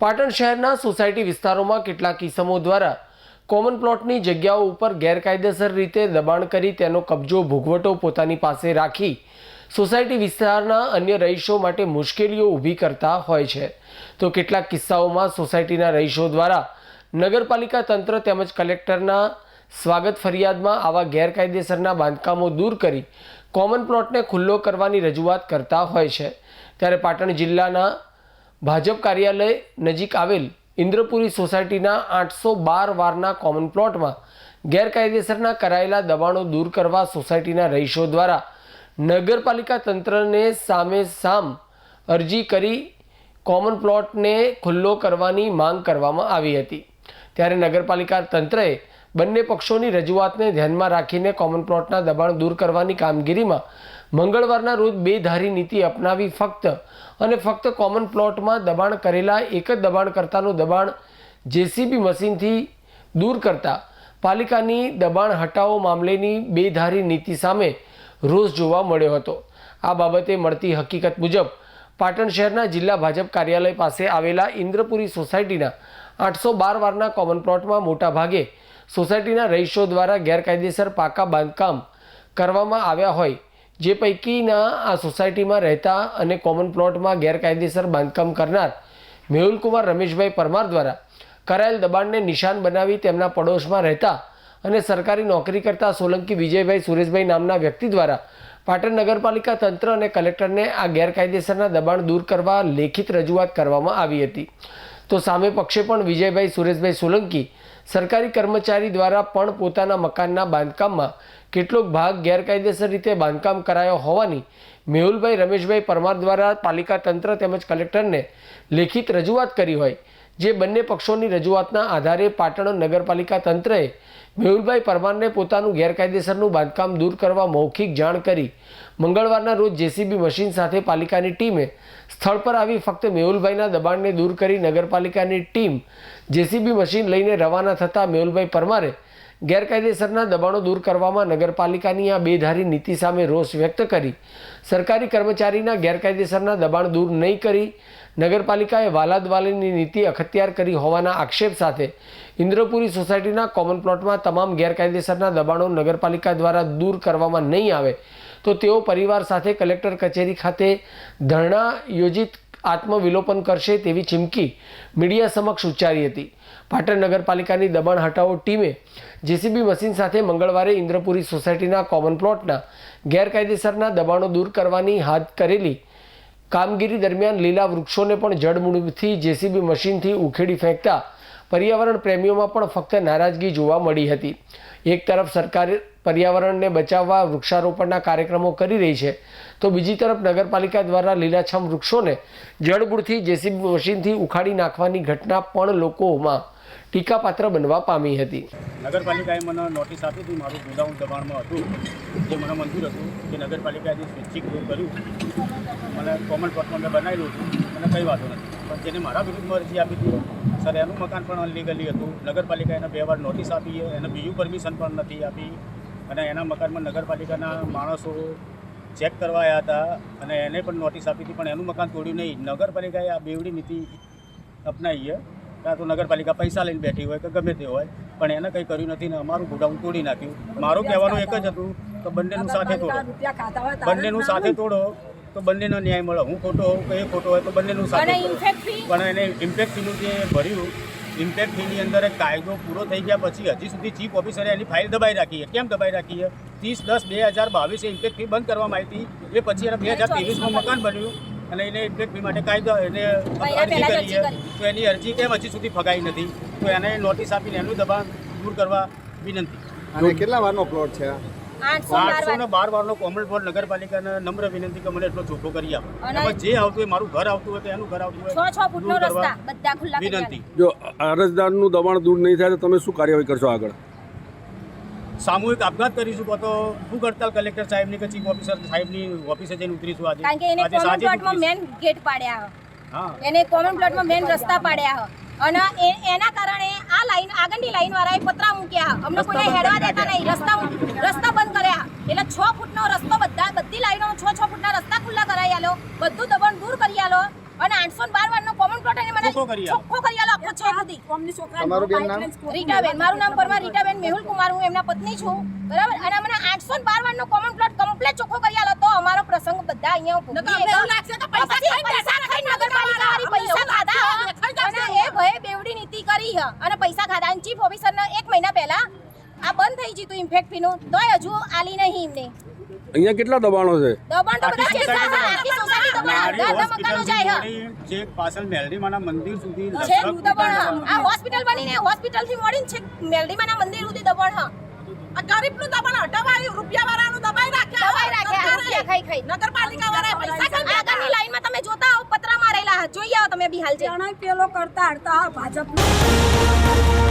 પાટણ શહેરના સોસાયટી વિસ્તારોમાં કેટલાક કિસ્સમો દ્વારા કોમન પ્લોટની જગ્યાઓ ઉપર ગેરકાયદેસર રીતે દબાણ કરી તેનો કબજો ભોગવટો પોતાની પાસે રાખી સોસાયટી વિસ્તારના અન્ય રહીશો માટે મુશ્કેલીઓ ઊભી કરતા હોય છે. તો કેટલાક કિસ્સાઓમાં સોસાયટીના રહીશો દ્વારા નગરપાલિકા તંત્ર તેમજ કલેક્ટરના સ્વાગત ફરિયાદમાં આવા ગેરકાયદેસરના બાંધકામો દૂર કરી કોમન પ્લોટને ખુલ્લો કરવાની રજૂઆત કરતા હોય છે. ત્યારે પાટણ જિલ્લાના ભાજપ કાર્યાલય નજીક આવેલ ઇન્દ્રપુરી સોસાયટીના આઠસો બાર વારના કોમન પ્લોટમાં ગેરકાયદેસરના કરાયેલા દબાણો દૂર કરવા સોસાયટીના રહીશો દ્વારા નગરપાલિકા તંત્રને સામે સામ અરજી કરી કોમન પ્લોટને ખુલ્લો કરવાની માંગ કરવામાં આવી હતી. ત્યારે નગરપાલિકા તંત્રએ બંને પક્ષોની રજૂઆતને ધ્યાનમાં રાખીને કોમન પ્લોટના દબાણ દૂર કરવાની કામગીરીમાં મંગળવારના રોજ બે ધારી નીતિ અપનાવી ફક્ત અને ફક્ત કોમન પ્લોટમાં દબાણ કરેલા એક જ દબાણકર્તાનું દબાણ જેસીબી મશીનથી દૂર કરતા પાલિકાની દબાણ હટાવો મામલેની બેધારી નીતિ સામે રોષ જોવા મળ્યો હતો. આ બાબતે મળતી હકીકત મુજબ પાટણ શહેરના જિલ્લા ભાજપ કાર્યાલય પાસે આવેલા ઇન્દ્રપુરી સોસાયટીના આઠસો બાર વારના કોમન પ્લોટમાં મોટા ભાગે સોસાયટીના રહીશો દ્વારા ગેરકાયદેસર પાકા બાંધકામ કરવામાં આવ્યા હોય, જે પૈકીના આ સોસાયટીમાં રહેતા અને કોમન પ્લોટમાં ગેરકાયદેસર બાંધકામ કરનાર મેહુલકુમાર રમેશભાઈ પરમાર દ્વારા કરાયેલ દબાણને નિશાન બનાવી તેમના પડોશમાં રહેતા અને સરકારી નોકરી કરતા સોલંકી વિજયભાઈ સુરેશભાઈ નામના વ્યક્તિ દ્વારા પાટણ નગરપાલિકા તંત્ર અને કલેક્ટરને આ ગેરકાયદેસરના દબાણ દૂર કરવા લેખિત રજૂઆત કરવામાં આવી હતી. તો સામે પક્ષે પણ વિજયભાઈ સુરેશભાઈ સોલંકી સરકારી કર્મચારી દ્વારા પણ પોતાના મકાનના બાંધકામમાં કેટલોક ભાગ ગેરકાયદેસર રીતે બાંધકામ કરાયો હોવાની મેહુલભાઈ રમેશભાઈ પરમાર દ્વારા પાલિકા તંત્ર તેમજ કલેક્ટરને લેખિત રજૂઆત કરી હોય જે બંને પક્ષોની રજૂઆતના આધારે પાટણ નગરપાલિકા તંત્રએ મેહુલભાઈ પરમારને પોતાનું ગેરકાયદેસરનું બાંધકામ દૂર કરવા મૌખિક જાણ કરી મંગળવારના રોજ જેસીબી મશીન સાથે પાલિકાની ટીમે સ્થળ પર આવી ફક્ત મેહુલભાઈના દબાણને દૂર કરી નગરપાલિકાની ટીમ જેસીબી મશીન લઈને રવાના થતાં મેહુલભાઈ પરમારે ગેરકાયદેસરના દબાણો દૂર કરવામાં નગરપાલિકાની આ બેધારી નીતિ સામે રોષ વ્યક્ત કરી. સરકારી કર્મચારીના ગેરકાયદેસરના દબાણ દૂર નહીં કરી નગરપાલિકાએ વાલાદવાલીની નીતિ અખત્યાર કરી હોવાના આક્ષેપ સાથે ઇન્દ્રપુરી સોસાયટીના કોમન પ્લોટમાં તમામ ગેરકાયદેસરના દબાણો નગરપાલિકા દ્વારા દૂર કરવામાં નહીં આવે તો તેઓ પરિવાર સાથે કલેક્ટર કચેરી ખાતે ધરણા યોજિત આત્મવિલોપન કરશે તેવી ચીમકી મીડિયા સમક્ષ ઉચ્ચારી હતી. પાટણ નગરપાલિકાની દબાણ હટાવો ટીમે જેસીબી મશીન સાથે મંગળવારે ઇન્દ્રપુરી સોસાયટીના કોમન પ્લોટના ગેરકાયદેસરના દબાણો દૂર કરવાની હાથ કરેલી કામગીરી દરમિયાન લીલા વૃક્ષોને પણ જડમૂળથી જેસીબી મશીનથી ઉખેડી ફેંકતા પર્યાવરણ પ્રેમીઓમાં પણ ફક્ત નારાજગી જોવા મળી હતી. એક તરફ સરકાર પર્યાવરણને બચાવવા વૃક્ષારોપણના કાર્યક્રમો કરી રહી છે. તો બીજી તરફ નગરપાલિકા દ્વારા લીલાછમ વૃક્ષોને જળબૂળથી જેસીબી મશીનથી ઉખાડી નાખવાની ઘટના પણ લોકોમાં ટીકાપાત્ર બનવા પામી હતી. નગરપાલિકાએ મને નોટિસ આપી હતી, મારું ગોડાઉન દબાણમાં હતું, જે મને મંજૂર હતું કે નગરપાલિકાએ સ્વૈચ્છિક કર્યું, મને કોમન પ્લોટમાં મેં બનાવેલું હતું, મને કંઈ વાંધો નથી. પણ જેને મારા વિરુદ્ધમાં અરજી આપી હતી, સર, એનું મકાન પણ અનલીગલી હતું. નગરપાલિકાએ એને બે વાર નોટિસ આપી, એને બીજું પરમિશન પણ નથી આપી. અને એના મકાનમાં નગરપાલિકાના માણસો ચેક કરવા આવ્યા હતા અને એને પણ નોટિસ આપી હતી પણ એનું મકાન તોડ્યું નહીં. નગરપાલિકાએ આ બેવડી નીતિ અપનાવી છે. કાં તો નગરપાલિકા પૈસા લઈને બેઠી હોય કે ગમે તે હોય પણ એને કંઈ કર્યું નથી ને અમારું ગોડાઉન તોડી નાખ્યું. મારું કહેવાનું એક જ હતું કે બંનેનું સાથે તોડો. બંનેનું સાથે તોડો તો બંનેનો ન્યાય મળે. હું ખોટો હોઉં કે એ ખોટો હોય તો બંનેનું સાથે પણ એને ઇમ્પેક્ટ ફીનું જે ભર્યું ઇમ્પેક્ટ ફીની અંદર એક કાયદો પૂરો થઈ ગયા પછી હજી સુધી ચીફ ઓફિસરે એની ફાઇલ દબાઈ રાખી છે. કેમ દબાઈ રાખી છે? ત્રીસ દસ બે હજાર બાવીસે ઇમ્પેક્ટ ફી બંધ કરવામાં આવી હતી. એ પછી એને બે હજાર ત્રેવીસમાં મકાન બન્યું અને એને ઇન્ફેક્ટ ફી માટે કાયદો એને અરજી પહેલા કરી છે. તો એની અરજી કેમ હજી સુધી ફગાઈ નથી? તો એને નોટિસ આપીને એનું દબાણ દૂર કરવા વિનંતી. અને કેટલા વારનો પ્લોટ છે આ? આઠસો ને બાર વારનો કોમન પ્લોટ નગરપાલિકાને નમ્ર વિનંતી કે મને એટલો ચોખ્ખો કરી આપો. જે આવતું હોય મારું ઘર આવતું હોય કે એનું ઘર આવતું હોય. છ ફૂટનો રસ્તા બધા ખુલ્લા વિનંતી. જો અરજદારનું દબાણ દૂર નહીં થાય તો તમે શું કાર્યવાહી કરશો આગળ? સામૂહિક આપઘાત કરીશું કાં તો ભૂખ હડતાલ કલેક્ટર સાહેબની કે ચીફ ઓફિસર સાહેબની ઓફિસે જઈને ઉતરીશું આજે? કારણ કે એને કોમન પ્લોટમાં મેન ગેટ પાડ્યા હા. એને કોમન પ્લોટમાં મેન રસ્તા પાડ્યા હ. અને એના કારણે આ લાઈન આગળની લાઈન વાળાએ પતરા મૂક્યા. અમને કોઈને હેડવા દેતા નહીં. રસ્તા રસ્તા બંધ કર્યા. એટલે છ ફૂટનો રસ્તો બધા બધી લાઈનો છ છ ફૂટના રસ્તા ખુલ્લા કરાવી આલો. બધું દબાણ દૂર કરી આલો. અને આઠસો બાર વાળનો કોમન પ્લોટ એને મને ચોખ્ખો કરી આલો. આખો છ સુધી. તમારું બેન નામ? રીટાબેન. મારું નામ પરમાર રીટાબેન મેહુલ કુમાર. હું એમના પત્ની છું. બરાબર? અને મને આઠસો બાર વાળનો કોમન પ્લોટ કમ્પ્લીટ ચોખ્ખો કરી આલો. તો અમારો પ્રસંગ બધા અહીંયા લાગશે તો પૈસા ખાઈને નગરપાલિકાવાળી પૈસા ખાધા અને એ ભયે નીતિ કરી હ. અને પૈસા ખાધા. અને ચીફ ઓફિસરને એક મહિના પહેલા આ બંધ થઈ ગયું ઇન્ફેક્ટ ફીનું. તોય હજુ આલી નહીં એમને. અહીંયા કેટલા દબાણો છે? દબાણ તો બધા છે આખી સોસાયટી દબાણ. અડધા મકાનો જાય હ. જે પાછળ મેલડીમાના મંદિર સુધી છે દબાણ. હ. આ હોસ્પિટલ બનીને હોસ્પિટલથી મળીને છે મેલડીમાના મંદિર સુધી દબાણ હ. આ ગરીબનું દબાણ હટાવાયું રૂપિયાવાળાનું દબાઈ રાખ્યા. દબાઈ રાખ્યા. ખાઈ ખાઈ. નગરપાલિકાવાળાએ પૈસા કેમ આગળની લાઈનમાં તમે જોતા હો પતરા મારેલા જોઈ આવો તમે બી હાલ પેલો કરતા હડતા ભાજપનું.